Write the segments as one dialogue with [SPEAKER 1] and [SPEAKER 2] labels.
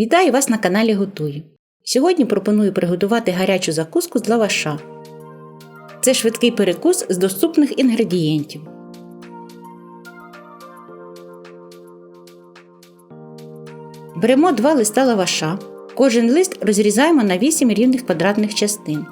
[SPEAKER 1] Вітаю вас на каналі Готую. Сьогодні пропоную приготувати гарячу закуску з лаваша. Це швидкий перекус з доступних інгредієнтів. Беремо два листа лаваша. Кожен лист розрізаємо на 8 рівних квадратних частин.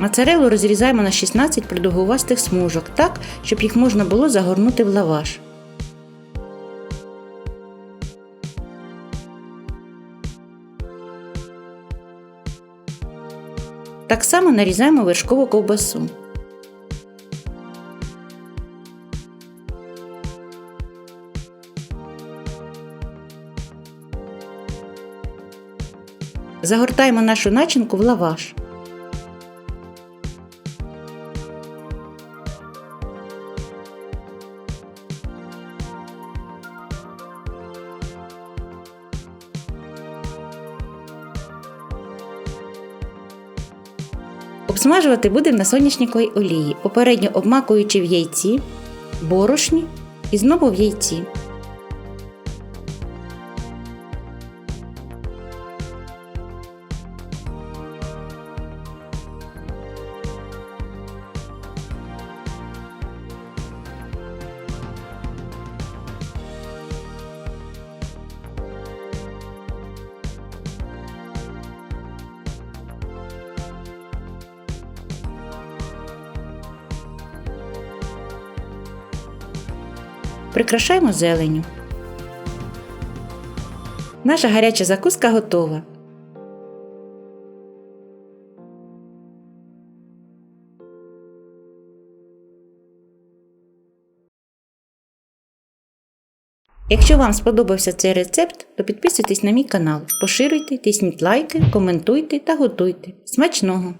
[SPEAKER 1] Моцарелу розрізаємо на 16 продовгувастих смужок так, щоб їх можна було загорнути в лаваш. Так само нарізаємо вершкову ковбасу. Загортаємо нашу начинку в лаваш. Обсмажувати будемо на соняшниковій олії, попередньо обмакуючи в яйці, борошні і знову в яйці. Прикрашаємо зеленю. Наша гаряча закуска готова. Якщо вам сподобався цей рецепт, то підписуйтесь на мій канал, поширюйте, тисніть лайки, коментуйте та готуйте. Смачного!